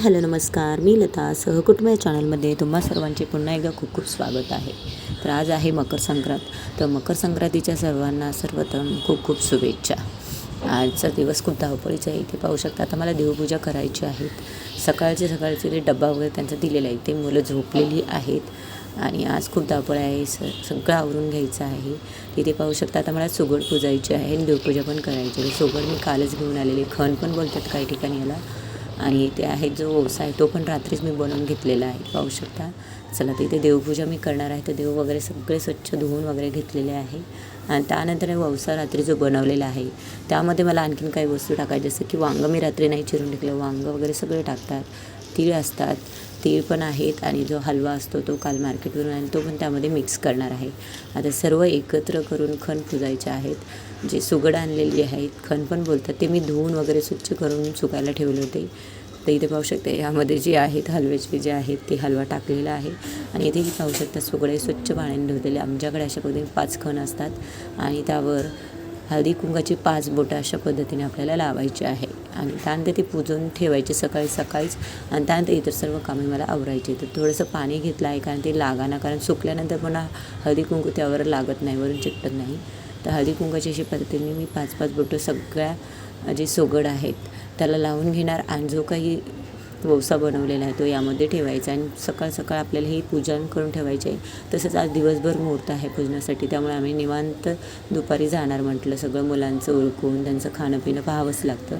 Hello नमस्कार. मी लता. सहकुटुंब या चॅनलमध्ये तुम्हा सर्वांचे पुन्हा एकदा खूप खूप स्वागत आहे. तर आज आहे मकर संक्रांत. तर मकर संक्रांतीच्या सर्वांना सर्वप्रथम खूप खूप शुभेच्छा. आजचा दिवस खूप धावपळीचा आहे. इथे पाहू शकता आता मला देवपूजा करायची आहेत सकाळचे सकाळचे ते डब्बा वगैरे त्यांचा दिलेला आहे. ते मुलं झोपलेली आहेत. आणि आज खूप धावपळ आहे. स सगळं आवरून घ्यायचं आहे. तिथे पाहू शकता आता मला सुगड पूजायची आहे आणि देवपूजा पण करायची आहे. सुगड मी कालच घेऊन आलेली खण पण बोलतात काही ठिकाणी याला. आणि ते आहे जो ओसा आहे तो पण रात्रीच मी बनवून घेतलेला आहे. पाहू शकता. चला तर इथे देवपूजा मी करणार आहे. तर देव वगैरे सगळे स्वच्छ धुवून वगैरे घेतलेले आहे. आणि त्यानंतर हे वसा रात्री जो बनवलेला आहे त्यामध्ये मला आणखीन काही वस्तू टाकायच्या जसं की वांगं मी रात्री नाही चिरून टाकलं वांगं वगैरे सगळे टाकतात. तीळ असतात. तीळ पण आहेत आणि जो हलवा असतो तो काल मार्केटवरून आणि तो पण त्यामध्ये मिक्स करणार आहे. आता सर्व एकत्र करून खण पुजायचे आहेत. जे सुगड आणलेली आहेत खण पण बोलतात ते मी धुवून वगैरे स्वच्छ करून सुकायला ठेवले होते. तर इथे पाहू शकते यामध्ये जे आहेत हलव्याचे जे आहेत ते हलवा टाकलेला आहे. आणि इथेही पाहू शकता सुगडे स्वच्छ पाण्याने धुतलेले. आमच्याकडे अशा पद्धतीने पाच खण असतात आणि त्यावर हळदी कुंकाची पाच बोटं अशा पद्धतीने आपल्याला लावायची आहे. आणि त्यानंतर ते पूजून ठेवायचे सकाळी सकाळीच. आणि त्यानंतर इतर सर्व कामे मला आवरायची तर थोडंसं पाणी घेतलं आहे कारण ते लागाना कारण सुकल्यानंतर पण हळदी कुंकू त्यावर लागत नाही वरून चिकटत नाही. तर हळदी कुंकाची अशी पद्धतीने मी पाच पाच बोटं सगळ्या जे सोगड आहेत त्याला लावून घेणार आणि जो काही वौसा बनवलेला आहे तो यामध्ये ठेवायचा आणि सकाळ सकाळ आपल्याला ही पूजन करून ठेवायचे आहे. तसंच आज दिवसभर मुहूर्त आहे पूजनासाठी त्यामुळे आम्ही निवांत दुपारी जाणार म्हटलं. सगळं मुलांचं ओळखून त्यांचं खाणं पिणं पाहावंच लागतं.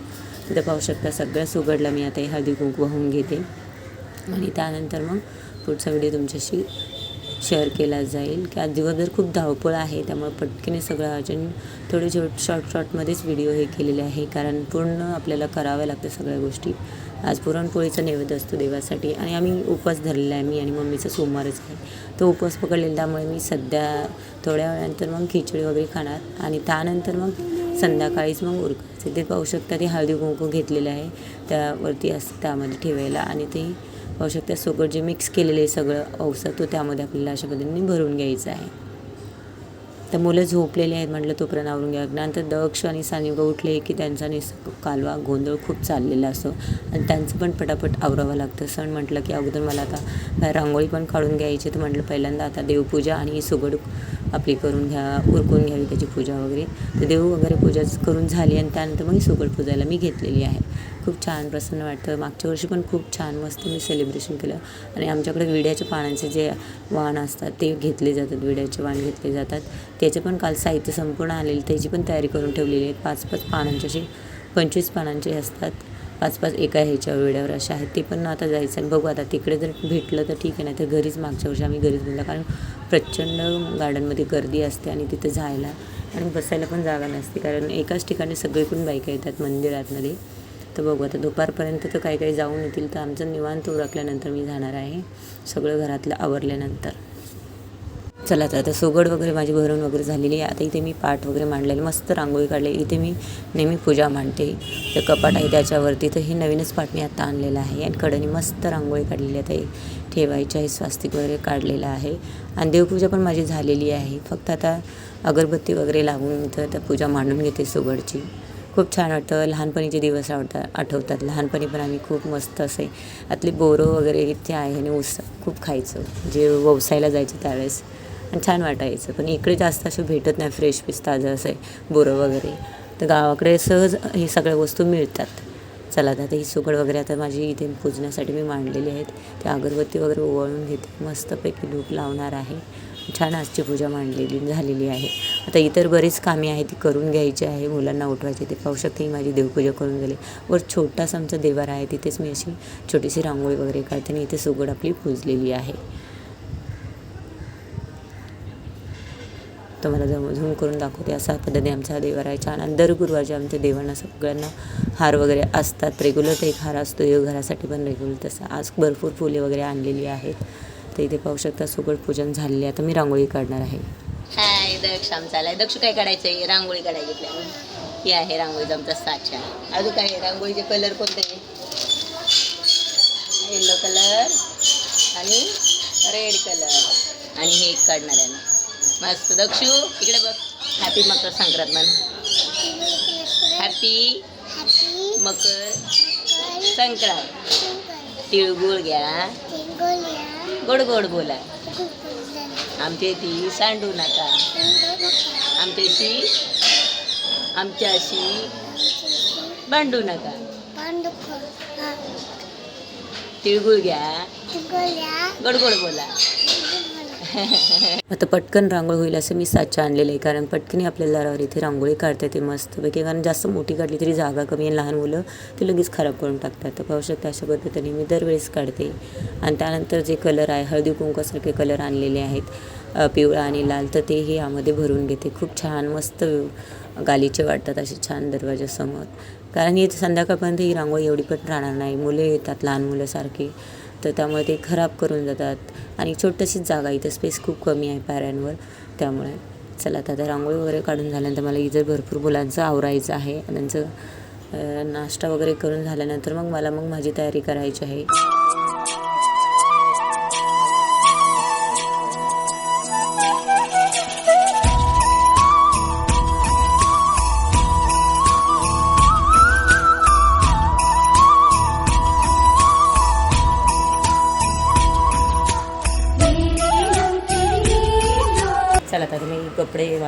तिथं पाहू शकता सगळ्या सुगडला मी आता हे हळदी कुंकू वाहून घेते. आणि त्यानंतर मग पुढचा व्हिडिओ तुमच्याशी शेअर केला जाईल. की आज दिवसभर खूप धावपळ आहे त्यामुळे पटकीने सगळं अजून थोडे छोट शॉर्ट शॉर्टमध्येच व्हिडिओ हे केलेले आहे. कारण पूर्ण आपल्याला कराव्या लागतं सगळ्या गोष्टी. आज पुरणपोळीचा नैवेद्य असतो देवासाठी आणि आम्ही उपवास धरलेला आहे. मी आणि मम्मीचा सोमवारच आहे. तो उपवास पकडलेला त्यामुळे मी सध्या थोड्या वेळानंतर मग खिचडी वगैरे खाणार आणि त्यानंतर मग संध्याकाळीच मग उरकायचे ते पाहू शकता ते हळदी कुंकू घेतलेलं आहे. त्यावरती असं त्यामध्ये ठेवायला आणि ते पाहू शकता सोबत जे मिक्स केलेले सगळं औषध तो त्यामध्ये आपल्याला अशा पद्धतीने भरून घ्यायचं आहे. तर मुलं झोपलेली आहेत म्हटलं तोपर्यंत आवरून घ्या. नंतर दक्ष आणि सानिका उठले की त्यांचा निस कालवा गोंधळ खूप चाललेला असतो. आणि त्यांचं पण पटापट आवरावं लागतं. सण म्हटलं की अगोदर मला आता रांगोळी पण काढून घ्यायची तर म्हटलं. पहिल्यांदा आता देवपूजा आणि ही सुगड आपली करून घ्या उरकून घ्यावी त्याची पूजा वगैरे. तर देव वगैरे पूजा करून झाली आणि त्यानंतर मग ही सुगड पूजायला मी घेतलेली आहे. खूप छान प्रसन्न वाटतं. मागच्या वर्षी पण खूप छान मस्त मी सेलिब्रेशन केलं. आणि आमच्याकडे विड्याच्या पानांचे जे वाण असतात ते घेतले जातात विड्याचे वाण घेतले जातात. त्याचे पण काल साहित्य संपूर्ण आलेले त्याची पण तयारी करून ठेवलेली आहे पाच पाच पानांचे असे पंचवीस पानांचे असतात. पाच पाच एका ह्याच्या वेड्यावर असे आहेत. ते पण आता जायचं आणि बघू आता तिकडे जर भेटलं तर ठीक आहे नाही तर घरीच मागच्या वर्षी आम्ही घरीच बोलला. कारण प्रचंड गार्डनमध्ये गर्दी असते आणि तिथं जायला आणि बसायला पण जागा नसते. कारण एकाच ठिकाणी सगळीकडून बायका येतात मंदिरातमध्ये. तर बघू. आता दुपारपर्यंत तर काही काही जाऊन येतील. तर आमचं निवांत उरकल्यानंतर मी जाणार आहे. सगळं घरातलं आवरल्यानंतर. चला तर आता सोगड वगैरे माझी भरून वगैरे झालेली आहे. आता इथे मी पाठ वगैरे मांडलेले. मस्त रांगोळी काढले. इथे मी नेहमी पूजा मांडते. तर कपाट आहे त्याच्यावरती. तर हे नवीनच पाठ मी आता आणलेलं आहे. आणि कडनी मस्त रांगोळी काढलेली आहे. ते ठेवायची आहे. स्वास्तिक वगैरे काढलेलं आहे. आणि देवपूजा पण माझी झालेली आहे. फक्त आता अगरबत्ती वगैरे लावून तर त्या पूजा मांडून घेते सोगडची. खूप छान वाटतं. लहानपणीचे दिवस आवडतात आठवतात. लहानपणी पण आम्ही खूप मस्त असे आतले बोरं वगैरे इथे आहे आणि ऊस खूप खायचं. जे व्यवसायाला जायचं त्यावेळेस. आणि छान वाटायचं. पण इकडे जास्त असं भेटत नाही फ्रेश पीस ताजं असं आहे बोरं वगैरे. तर गावाकडे सहज हे सगळ्या वस्तू मिळतात. चला आता ही सुगड वगैरे आता माझी इथे पूजण्यासाठी मी मांडलेली आहेत. ते अगरबत्ती वगैरे ओवाळून घेते. मस्तपैकी धूप लावणार आहे. छान आजची पूजा मांडलेली झालेली आहे. आता इतर बरीच कामे आहेत ती करून घ्यायची आहे. मुलांना उठवायची ते पाहू शकते ही माझी देवपूजा करून झाली वर छोटासा आमचा देवार आहे तिथेच मी अशी छोटीशी रांगोळी वगैरे काढते आणि इथे सुगड आपली पूजलेली आहे. तुम्हाला जम झूम करून दाखवते. असा पद्धती आमचा हा देवार आहे. छान आणि दर गुरुवारच्या आमच्या देवांना सगळ्यांना हार वगैरे असतात. रेग्युलर तर एक हार असतो देवघरासाठी पण रेग्युलर तसा. आज भरपूर फुले वगैरे आणलेली आहेत. तर इथे पाहू शकता सुगड पूजन झालेले. आता मी रांगोळी काढणार आहे. हाय दक्ष आमचा आलाय दक्ष काय काढायचंय? रांगोळी काढायची ही आहे रांगोळीचा आमचा साचा. अजून काय आहे? रांगोळीचे कलर कोणते? येलो कलर आणि रेड कलर आणि हे एक काढणार आहे ना मस्त. दक्षू इकडे बघ. हॅपी मकर संक्रांत म्हण. हॅपी मकर संक्रांत. तिळगुळ घ्या. गोड गोड बोला आमची ती सांडू नका. आमच्याशी आमच्याशी भांडू नका. तिळगुळ घ्या. गोड गोड बोला. आता पटकन रांगोळी होईल असं मी साचा आणलेलं आहे कारण पटकन आपल्या दारावर इथे रांगोळी काढता येते मस्तपैकी कारण जास्त मोठी काढली तरी जागा कमी आहे. लहान मुलं ते लगेच खराब करून टाकतात. तर पाहू शकता अशा पद्धतीने मी दरवेळेस काढते. आणि त्यानंतर जे कलर आहे हळदी कुंकासारखे कलर आणलेले आहेत पिवळा आणि लाल तर तेही यामध्ये भरून घेते. खूप छान मस्त गालीचे वाटतात असे छान दरवाजासमोर कारण हे संध्याकाळपर्यंत ही रांगोळी एवढी पण राहणार नाही. मुले येतात लहान मुलासारखी तर त्यामुळे ते खराब करून जातात. आणि छोटीशीच जागा इथं स्पेस खूप कमी आहे पायऱ्यांवर त्यामुळे चला आता रांगोळी वगैरे काढून झाल्यानंतर मला इतर भरपूर मुलांचं आवरायचं आहे. त्यांचं नाश्ता वगैरे करून झाल्यानंतर मग मला मग माझी तयारी करायची आहे.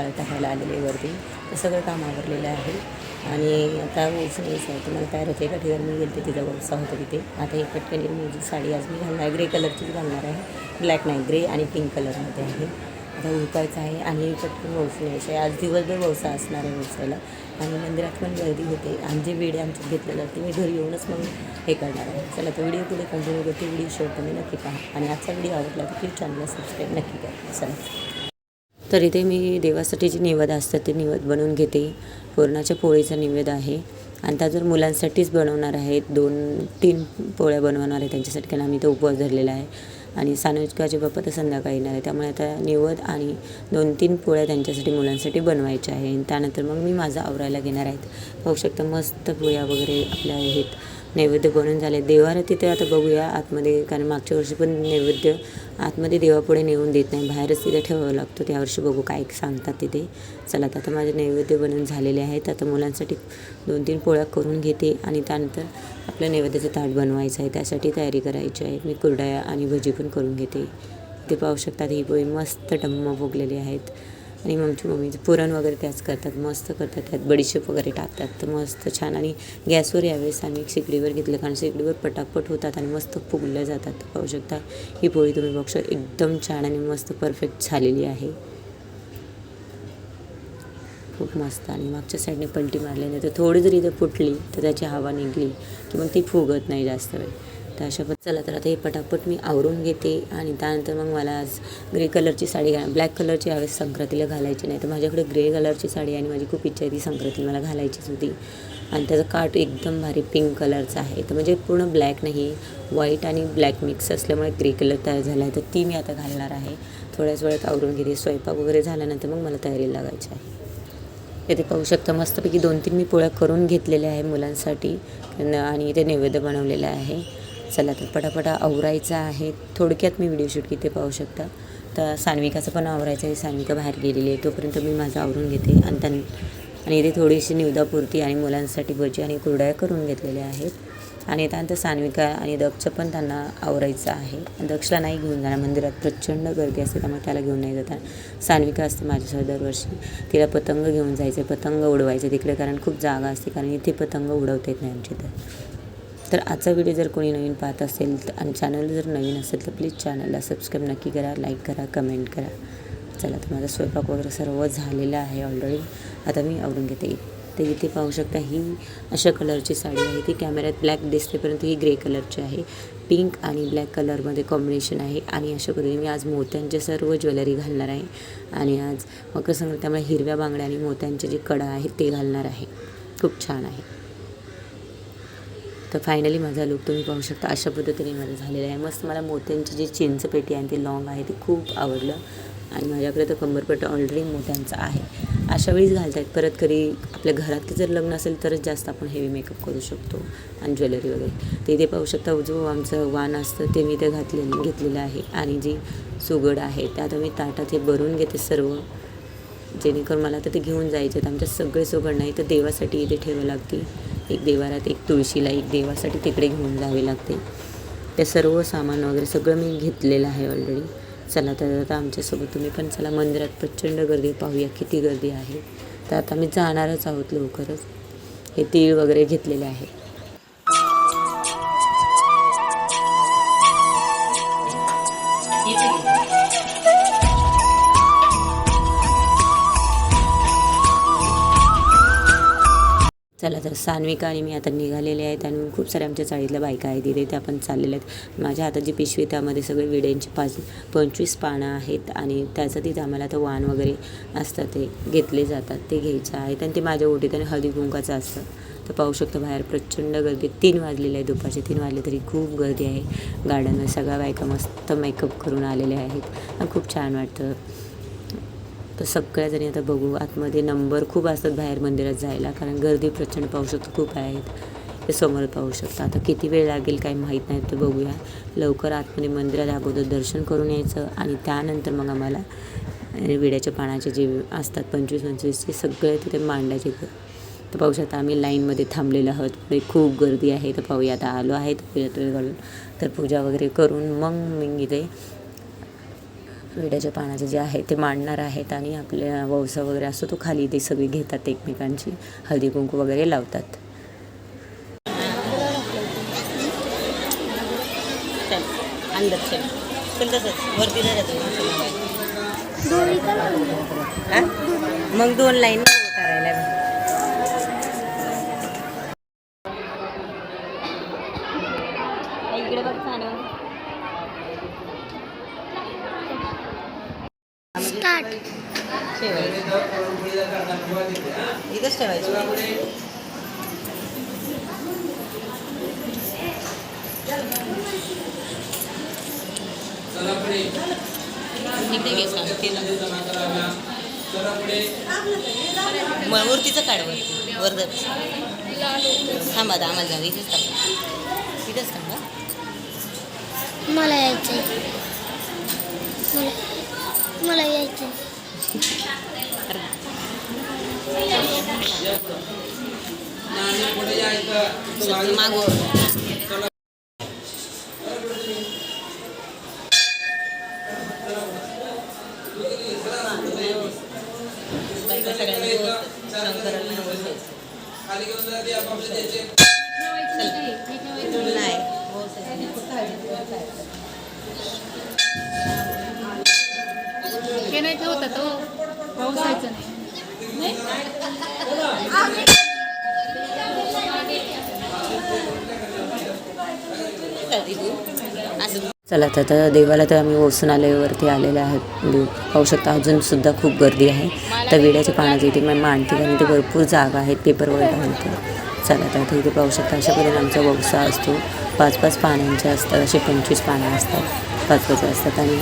वाळत टाकायला आलेले वरती. ते सगळं काम आवरलेलं आहे. आणि आता उचल आहे तुम्हाला तयार होते एका ठिकाणी. मी गेलते तिचा वसा होता तिथे. आता ही पटकन माझी साडी आज मी घालणार आहे ग्रे कलरचीच घालणार आहे. ब्लॅक नाही ग्रे आणि पिंक कलरमध्ये आहे. आता उरकायचं आहे आणि पटकन वौसं यायचं आहे आज दिवसभर वळसा असणार आहे वळसायला आणि मंदिरात पण गर्दी होते. आणि जे वेळ आमच्यात घेतलेलं ते मी घरी येऊनच मग हे करणार आहे. चला तर व्हिडिओ पुढे कंटिन्यू करते. व्हिडिओ तुम्ही नक्की पहा. आणि आजचा व्हिडिओ आवडला तर प्लीज चॅनलला सबस्क्राईब नक्की करा. चला. तर इथे मी देवासाठी जे निवेद असतात ते निवेद बनवून घेते. पुरणाच्या पोळीचा निवेद आहे. आणि त्या जर मुलांसाठीच बनवणार आहेत दोन तीन पोळ्या बनवणार आहे त्यांच्यासाठी कारण आम्ही तो उपवास धरलेला आहे. आणि सानोजकाचे बाप्पा तर संध्याकाळी येणार आहे. त्यामुळे आता निवद आणि दोन तीन पोळ्या त्यांच्यासाठी मुलांसाठी बनवायच्या आहे आणि त्यानंतर मग मी माझा आवरायला घेणार आहेत. पाहू शकता मस्त पोळ्या वगैरे आपल्या आहेत. नैवेद्य बनवून झाले. देवाला तिथे आता बघूया आतमध्ये कारण मागच्या वर्षी पण नैवेद्य आतमध्ये देवापुढे नेऊन देत नाही. बाहेरच तिथे ठेवावं लागतं. त्यावर्षी बघू काय सांगतात तिथे. चला आता माझे नैवेद्य बनून झालेले आहेत. आता मुलांसाठी दोन तीन पोळ्या करून घेते आणि त्यानंतर आपलं नैवेद्याचं ताट बनवायचं आहे. त्यासाठी तयारी करायची आहे. मी कुरडया आणि भजी पण करून घेते. ते पाहू शकतात ही पोळी मस्त टम्म भोगलेली आहेत. आणि आमची मम्मी पुरण वगैरे त्याच करतात मस्त करतात त्यात बडीशेप वगैरे टाकतात. तर मस्त छान. आणि गॅसवर यावेळेस आम्ही शेगडीवर घेतलं कारण शेगडीवर पटापट होतात आणि मस्त फुगल्या जातात. पाहू शकता ही पोळी तुम्ही बघू शकता एकदम छान आणि मस्त परफेक्ट झालेली आहे. खूप मस्त. आणि मागच्या साईडने पलटी मारल्याने तर थोडी जरी इथं फुटली तर त्याची हवा निघली की मग ती फुगत नाही जास्त वेळ. तर अशा चला तर आता हे पटापट मी आवरून घेते आणि त्यानंतर मग मला आज ग्रे कलरची साडी घाल ब्लॅक कलरची यावेळेस संक्रांतीला घालायची नाही. तर माझ्याकडे ग्रे कलरची साडी आणि माझी खूप इच्छा आहे ती संक्रांतीला मला घालायचीच होती. आणि त्याचा काट एकदम भारी पिंक कलरचा आहे. तर म्हणजे पूर्ण ब्लॅक नाही व्हाईट आणि ब्लॅक मिक्स असल्यामुळे ग्रे कलर तयार झाला आहे. तर ती मी आता घालणार आहे. थोड्याच वेळात आवरून घेते. स्वयंपाक वगैरे झाल्यानंतर मग मला तयारीला लागायची आहे. इथे पाहू शकता. मस्तपैकी दोन तीन मी पोळ्या करून घेतलेल्या आहे मुलांसाठी. आणि इथे नैवेद्य बनवलेलं आहे. चला तर पटापटा आवरायचा आहे. थोडक्यात मी व्हिडिओ शूट किती पाहू शकता? तर सान्विकाचं पण आवरायचं आहे. सान्विका बाहेर गेलेली आहे. तोपर्यंत मी माझं आवरून घेते. आणि त्यां आणि इथे थोडीशी निवदापुरती आणि मुलांसाठी भजी आणि कुरड्या करून घेतलेल्या आहेत. आणि त्यानंतर सान्विका आणि दक्षचं पण त्यांना आवरायचं आहे. दक्षला नाही घेऊन जाणार. मंदिरात प्रचंड गर्दी असते त्यामुळे त्याला घेऊन नाही जातात सान्विका असते माझ्यासोबत दरवर्षी. तिला पतंग घेऊन जायचं पतंग उडवायचे तिकडे कारण खूप जागा असते. कारण इथे पतंग उडवता येत नाही आमच्या तर तर आजचा व्हिडिओ जर कोणी नवीन पाहत असेल तर आणि चॅनल जर नवीन असेल तर प्लीज चॅनलला सबस्क्राईब नक्की करा लाईक करा कमेंट करा. चला तर माझा स्वयंपाक वगैरे सर्व झालेला आहे ऑलरेडी आता मी आवडून घेते. ते इथे पाहू शकता ही अशा कलरची साडी आहे. ती कॅमेऱ्यात ब्लॅक दिसते परंतु ही ग्रे कलरची आहे. पिंक आणि ब्लॅक कलरमध्ये कॉम्बिनेशन आहे. आणि अशा पद्धतीने मी आज मोत्यांचे सर्व ज्वेलरी घालणार आहे. आणि आज मकर संक्रांत त्यामुळे हिरव्या बांगड्या आणि मोत्यांचे जे कडा आहेत ते घालणार आहे. खूप छान आहे. तर फायनली माझा लुक तुम्ही पाहू शकता. अशा पद्धतीने माझं झालेलं आहे. मस्त मला मोत्यांची जी चिंच पेटी आहे ती लॉंग आहे ती खूप आवडलं. आणि माझ्याकडे तर कंबरपट्टा ऑलरेडी मोत्यांचा आहे. अशा वेळीच घालतात परत कधी आपल्या घरात जर लग्न असेल तरच जास्त आपण हेवी मेकअप करू शकतो आणि ज्वेलरी वगैरे. ते इथे पाहू शकता जो आमचं वाण असतं ते मी ते घातलेलं घेतलेलं आहे. आणि जी सुगड आहे त्यात आता मी ताटात हे भरून घेते सर्व. जेणेकरून मला तर ते घेऊन जायचे आहेत. आमच्या सगळे सुगड नाही तर देवासाठी इथे ठेवावं लागते एक देवारात एक तुळशीला एक देवासाठी तिकडे घेऊन जावे लागते. ते सर्व सामान वगैरे सगळं मी घेतलेलं आहे ऑलरेडी चला तर आता आमच्यासोबत तुम्ही पण चला मंदिरात प्रचंड गर्दी पाहूया किती गर्दी आहे. तर आता मी जाणारच आहोत लवकरच. हे तीळ वगैरे घेतलेले आहे. चला तर सान्विका आणि मी आता निघालेले आहेत आणि खूप साऱ्या आमच्या चाळीतल्या बायका आहेत. तिथे त्या पण चाललेल्या आहेत. माझ्या हाताची जी पिशवी त्यामध्ये सगळे विड्यांची पाच पंचवीस पानं आहेत आणि त्याचं तिथे आम्हाला तर वाण वगैरे असतं ते घेतले जातात ते घ्यायचं आहेत आणि ते माझ्या ओटीत आणि हळदी कुंकाचं असतं. तर पाहू शकतो बाहेर प्रचंड गर्दी तीन वाजलेले आहे दुपारचे तीन वाजले तरी खूप गर्दी आहे. गार्डनवर सगळ्या बायका मस्त मेकअप करून आलेल्या आहेत. आणि खूप छान वाटतं. तर सगळ्याजणी आता बघू आतमध्ये नंबर खूप असतात बाहेर मंदिरात जायला कारण गर्दी प्रचंड पाहू शकतो खूप आहेत. ते समोर पाहू शकता. आता किती वेळ लागेल काही माहीत नाही ते बघूया. लवकर आतमध्ये मंदिरात अगोदर दर्शन करून यायचं आणि त्यानंतर मग आम्हाला विड्याच्या पानाचे जे असतात पंचवीस पंचवीस ते सगळे तिथे मांडायचे. तर पाहू शकता आम्ही लाईनमध्ये थांबलेलो आहोत. पुढे खूप गर्दी आहे तर पाहूया. आता आलो आहे तर घालून तर पूजा वगैरे करून मग मी इथे विड्याच्या पानाचे जे आहे ते मांडणार आहेत आणि आपल्या वौसा वगैरे असतो तो खाली ते सगळी घेतात एकमेकांची. हळदी कुंकू वगैरे लावतात. मग दोन लाईन ठेवायचं. इकडे घे मूर्तीचं काढ वरती वरदर थांबा आता आम्हाला जाऊ इथेच थांबा. इथेच थांबा. मला यायचंय. मला मला यायचंय. मागो. नाही हे नाही ठेवता तो पावसायचं नाही. चला तर आता देवाला तर आम्ही ओसून आलेले आहेत. म्हणजे पाहू शकता अजूनसुद्धा खूप गर्दी आहे. तर विड्याच्या पाण्याची इथे मी मांडते कारण इथे भरपूर जागा आहेत पेपर वगैरे घालते चला तर इथे पाहू शकता अशा पद्धतीने आमचा वसा असतो. पाच पाच पाण्यांचे असतात असे पंचवीस पानं असतात. पाच पाच असतात आणि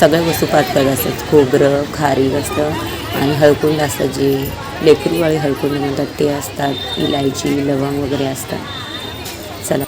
सगळ्या वस्तू पाच पाच असतात. खोबरं खारीक असतं. आणि हळकुंड असतात जे लेकरूवाळी हळकुंड म्हणतात ते असतात इलायची लवंग वगैरे असतात चला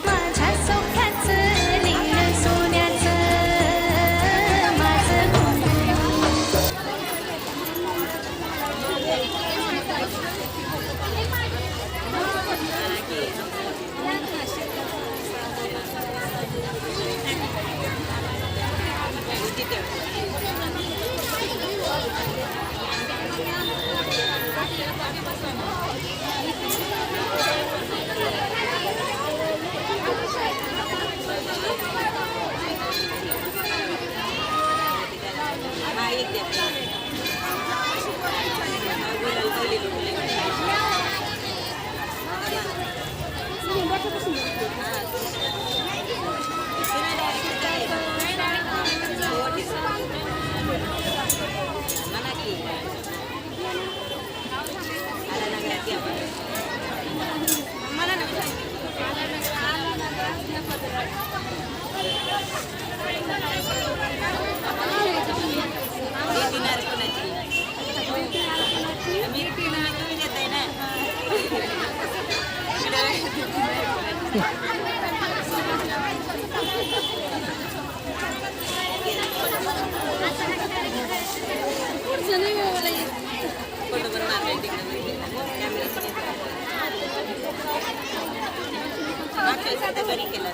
लिंग सोन्याचं माझं मागच्या वेळेस आता घरी केलं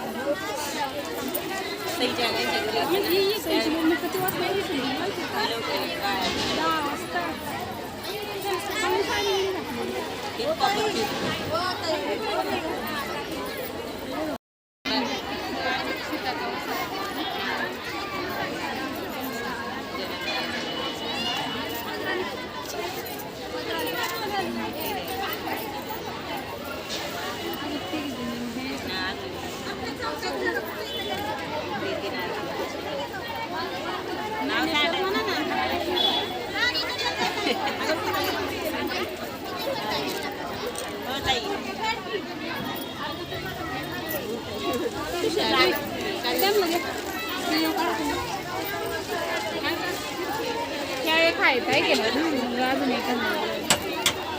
त्यावेळी खायचं आहे केलं ना अजून एक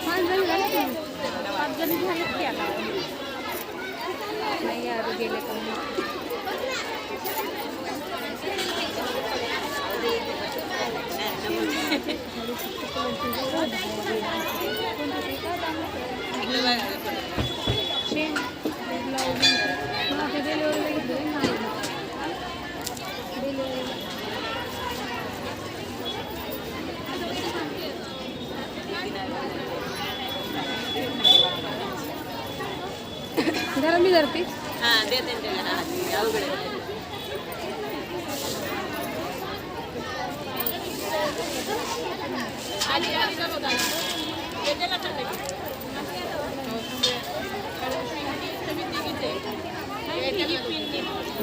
पाच जण झाले की पाच जण झालेत की आता नाही आता गेले का मग. शेण, ब्लाऊज. मला ते डिलिव्हरीला घेतलं नाही डिलिव्हरीला जरा मी धरते. हां देते ना त्याला हां ते अवघड आहे.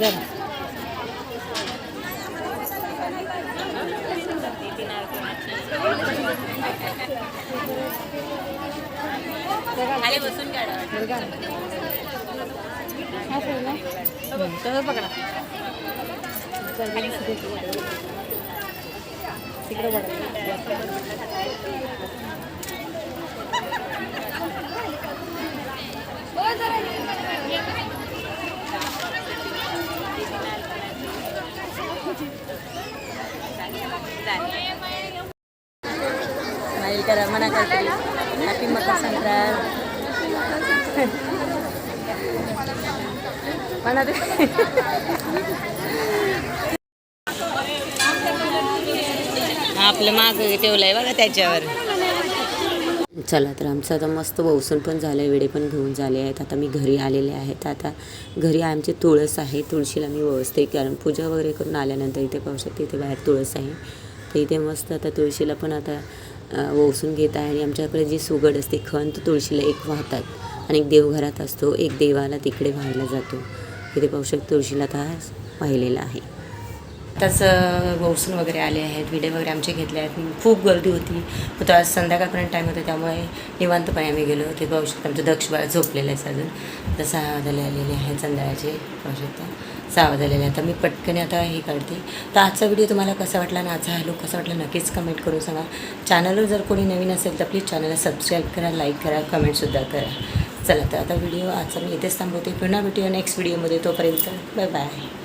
जरा बसून असं ना तसं पकडा तिकडे स्माईल मना म्हणा काहीतरी हॅपी मकर संक्रांत म्हणा ते आपलं माग ठेवलंय बघा त्याच्यावर. चला तर आमचं आता मस्त वौसण पण झालं आहे वेडे पण घेऊन झाले आहेत. आता मी घरी आलेले आहेत. आता घरी आमची तुळस आहे. तुळशीला मी व्यवस्थित कारण पूजा वगैरे करून आल्यानंतर इथे पाहू शकते इथे बाहेर तुळस आहे. तर इथे मस्त आता तुळशीला पण आता अं, वौसून घेत आहे आणि आमच्याकडे जी सुगड असते खण तुळशीला एक वाहतात आणि एक देवघरात असतो. एक देवाला तिकडे व्हायला जातो. इथे पाहू शकतो तुळशीला आता वाहिलेला आहे. आताच वौसून वगैरे आले आहेत विडे वगैरे आमचे घेतले आहेत. खूप गर्दी होती. होतं आज संध्याकाळपर्यंत टाईम होता त्यामुळे निवांतपणे आम्ही गेलो ते पाहू शकता आमचं दक्ष बाळ झोपलेलं आहे अजून. तर सहा वाजले आलेले आहेत संध्याकाळचे पाहू शकता सहा वाजलेले आहेत. आता मी पटकन आता हे काढते. तर आजचा व्हिडिओ तुम्हाला कसा वाटला आणि आजचा हा लुक कसा वाटला नक्कीच कमेंट करून सांगा. चॅनलवर जर कोणी नवीन असेल तर प्लीज चॅनलला सबस्क्राईब करा लाईक करा कमेंटसुद्धा करा. चला तर आता व्हिडिओ आजचा मी इथेच थांबवते. पुन्हा भेटूया नेक्स्ट व्हिडिओमध्ये तोपर्यंत बाय बाय